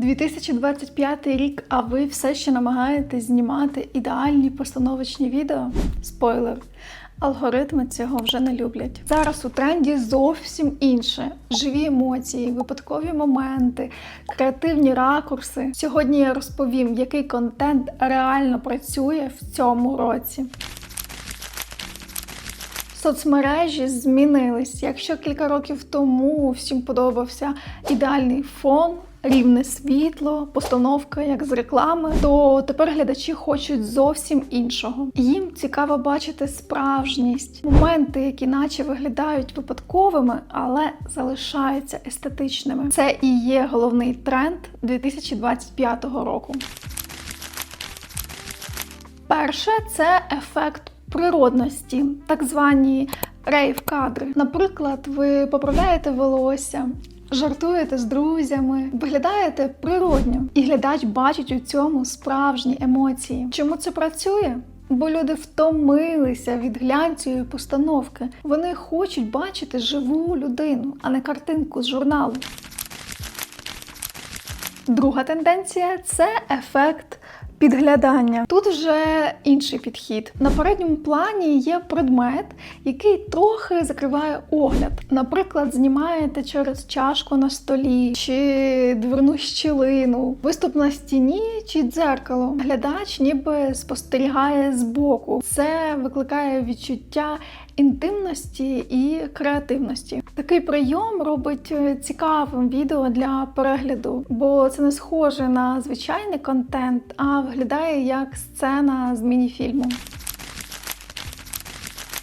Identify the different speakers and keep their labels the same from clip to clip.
Speaker 1: 2025 рік, а ви все ще намагаєтесь знімати ідеальні постановочні відео? Спойлер. Алгоритми цього вже не люблять. Зараз у тренді зовсім інше: живі емоції, випадкові моменти, креативні ракурси. Сьогодні я розповім, який контент реально працює в цьому році. Соцмережі змінились. Якщо кілька років тому всім подобався ідеальний фон, рівне світло, постановка як з реклами, то тепер глядачі хочуть зовсім іншого. Їм цікаво бачити справжність, моменти, які наче виглядають випадковими, але залишаються естетичними. Це і є головний тренд 2025 року. Перше це ефект природності, так звані рейв-кадри. Наприклад, ви поправляєте волосся, жартуєте з друзями, виглядаєте природньо, і глядач бачить у цьому справжні емоції. Чому це працює? Бо люди втомилися від глянцевої постановки. Вони хочуть бачити живу людину, а не картинку з журналу. Друга тенденція це ефект підглядання. Тут вже інший підхід. На передньому плані є предмет, який трохи закриває огляд. Наприклад, знімаєте через чашку на столі чи дверну щілину, виступ на стіні чи дзеркало. Глядач ніби спостерігає збоку. Це викликає відчуття інтимності і креативності. Такий прийом робить е, цікавим відео для перегляду, бо це не схоже на звичайний контент, а виглядає як сцена з мініфільму.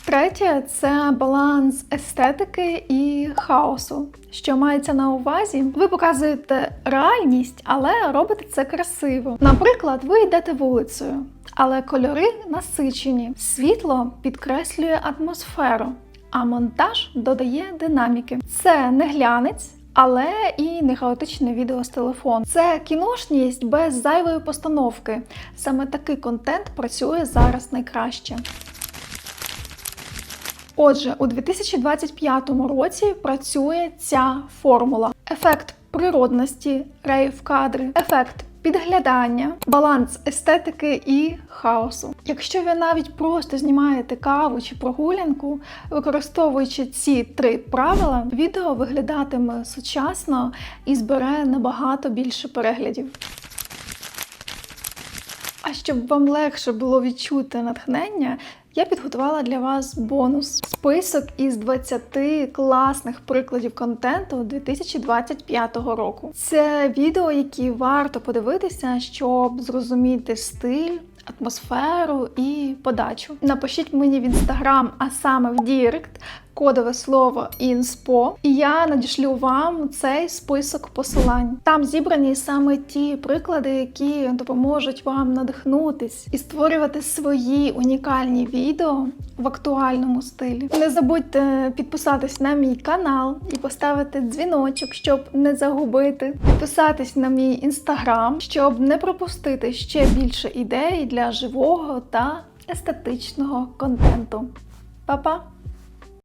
Speaker 1: Третє це баланс естетики і хаосу. Що мається на увазі? Ви показуєте реальність, але робите це красиво. Наприклад, ви йдете вулицею, але кольори насичені, світло підкреслює атмосферу, а монтаж додає динаміки. Це не глянець. Але і не хаотичне відео з телефону. Це кіношність без зайвої постановки. Саме такий контент працює зараз найкраще. Отже, у 2025 році працює ця формула: ефект природності, рейв кадри, ефект підглядання, баланс естетики і хаосу. Якщо ви навіть просто знімаєте каву чи прогулянку, використовуючи ці три правила, відео виглядатиме сучасно і збере набагато більше переглядів. А щоб вам легше було відчути натхнення, я підготувала для вас бонус список із 20 класних прикладів контенту 2025 року. Це відео, які варто подивитися, щоб зрозуміти стиль. Атмосферу і подачу. Напишіть мені в інстаграм, а саме в Дірект, кодове слово інспо, і я надішлю вам цей список посилань. Там зібрані саме ті приклади, які допоможуть вам надихнутись і створювати свої унікальні відео в актуальному стилі. Не забудьте підписатись на мій канал і поставити дзвіночок, щоб не загубити. Підписатись на мій інстаграм, щоб не пропустити ще більше ідей для живого та естетичного контенту. Па-па!